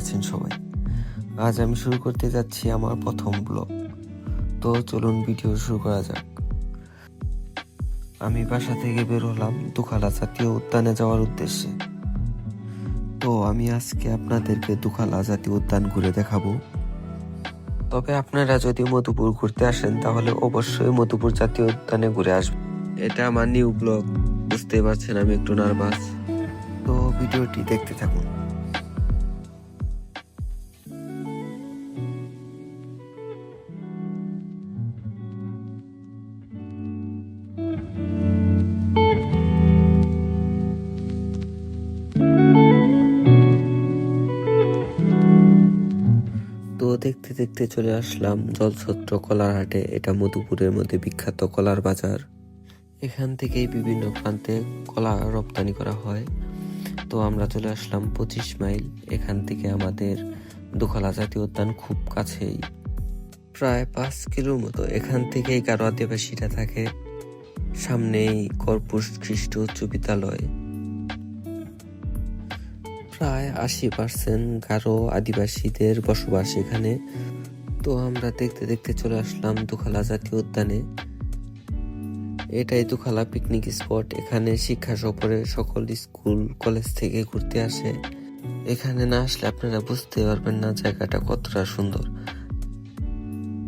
আছেন সবাই। আজ আমি শুরু করতে যাচ্ছি আমার প্রথম ব্লগ। তো চলুন ভিডিও শুরু করা যাক। আমি বাসা থেকে বের হলাম দুখালা জাতীয় উদ্যানে যাওয়ার উদ্দেশ্যে। তো আমি আজকে আপনাদেরকে দুখালা জাতীয় উদ্যান ঘুরে দেখাবো। তবে আপনারা যদি মধুপুর ঘুরতে আসেন, তাহলে অবশ্যই মধুপুর জাতীয় উদ্যানে ঘুরে আসবেন। এটা আমার নিউ ব্লগ বুঝতেই পারছেন, আমি একটু নার্ভাস তো ভিডিওটি দেখতে থাকুন। দেখতে দেখতে চলে আসলাম জলছত্র কলার হাটে এটা মধুপুরের মধ্যে বিখ্যাত কলার বাজার। এখান থেকেই বিভিন্ন প্রান্তে কলা রপ্তানি করা হয়। তো আমরা চলে আসলাম পঁচিশ মাইল। এখান থেকে আমাদের দোখালা জাতীয় উদ্যান খুব কাছেই। প্রায় পাঁচ কিলোর মতো। এখান থেকেই গারো আদিবাসীরা থাকে। সামনেই কর্পুস খ্রিস্ট উচ্চ বিদ্যালয়। প্রায় আশি পার্সেন্ট গারো আদিবাসীদের বসবাস এখানে। তো আমরা দেখতে দেখতে চলে আসলাম দুখালা জাতীয় উদ্যানে। এটাই দুখালা পিকনিক স্পট এখানে শিক্ষা সফরে সকল স্কুল, কলেজ থেকে ঘুরতে আসে। এখানে না আসলে আপনারা বুঝতে পারবেন না জায়গাটা কতটা সুন্দর।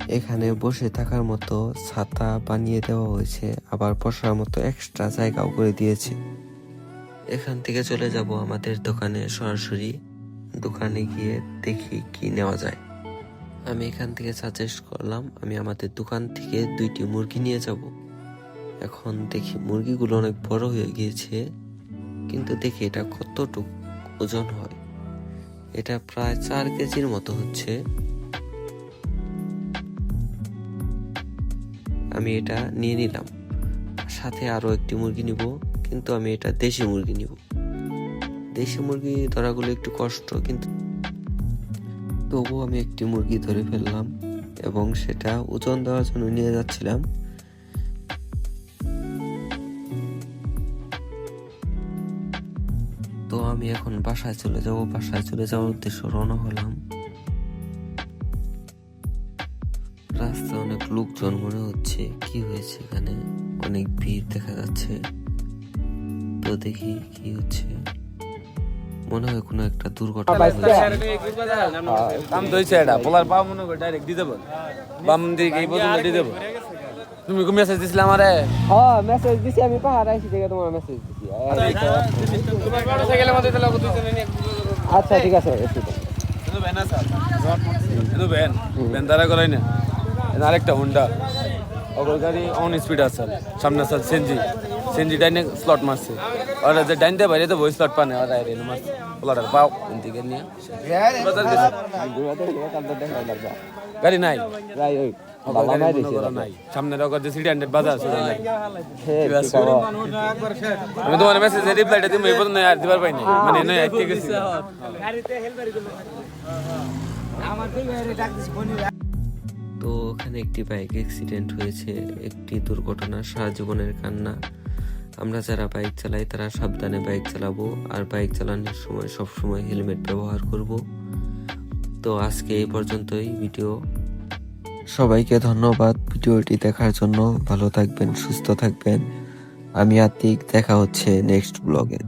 এখানে বসে থাকার মতো ছাতা বানিয়ে দেওয়া হয়েছে। আবার বসার মতো এক্সট্রা জায়গাও করে দিয়েছে। এখান থেকে চলে যাব আমাদের দোকানে সরাসরি। দোকানে গিয়ে দেখি কি নেওয়া যায়। আমি এখান থেকে সাজেস্ট করলাম, আমি আমাদের দোকান থেকে দুইটি মুরগি নিয়ে যাব। এখন দেখি মুরগিগুলো অনেক বড় হয়ে গিয়েছে, কিন্তু দেখি এটা কতটুক ওজন হয়। এটা প্রায় চার কেজির মতো হচ্ছে। আমি এটা নিয়ে নিলাম। সাথে আরও একটি মুরগি নিব। কিন্তু আমি এটা দেশি মুরগি নিব। দেশি মুরগি ধরাগুলো একটু কষ্ট, কিন্তু তবুও আমি একটি মুরগি ধরে ফেললাম এবং সেটা ওজন দেওয়ার জন্য নিয়ে যাচ্ছিলাম। তো আমি এখন বাসায় চলে যাব। বাসায় চলে যাওয়ার উদ্দেশ্যে রওনা হলাম। রাস্তায় অনেক লোকজন মনে হচ্ছে, কি হয়েছে এখানে? অনেক ভিড় দেখা যাচ্ছে। তো দেখি কি হচ্ছে। মনে হয় কোনো একটা দুর্ঘটনা তো হয়েছে। এটা। বলার পাও মনে করে ডাইরেক্ট দিয়ে দেবো। বাম দিকে এই পর্যন্ত দিয়ে দেবো। তুমি কি মেসেজ দিছিলে আমারে? হ্যাঁ মেসেজ দিছি আমি পাহাড় আইছি দেখে তোমার মেসেজ দিছি। সাইকেলের মধ্যে তাহলে দুইজনে নিয়ে আচ্ছা ঠিক আছে একটু দাও। এনো ভ্যান আছে। এনো ভ্যান। ভ্যান দ্বারা করাই না। আরেকটা হুন্ডা ওগুলো গাড়ি অন স্পিড আছে সামনে আছে সেনজি সেনজি ডাইনে স্লট মারছে। আর যে ডাইনতে বাইরে তো বই স্লট পানে আর আইরে এনো মারছে। বলার পাও এদিকে নিয়ে। গাড়ি নাই। রাই ওই মনে সামনে বাজার আমি তোমার মেসেজ রিপ্লাইটা তুমি এই পর্যন্ত আর দিবার পাইনি মানে নয় আইতে গেছি। তো ওখানে একটি বাইক অ্যাক্সিডেন্ট হয়েছে, একটি দুর্ঘটনা, সারা জীবনের কান্না। আমরা যারা বাইক চালাই, তারা সাবধানে বাইক চালাবো আর বাইক চালানোর সময় সব সময় হেলমেট ব্যবহার করব। তো আজকে এই পর্যন্তই ভিডিও সবাইকে ধন্যবাদ ভিডিওটি দেখার জন্য। ভালো থাকবেন, সুস্থ থাকবেন। আমি আতিক, দেখা হচ্ছে নেক্সট ব্লগে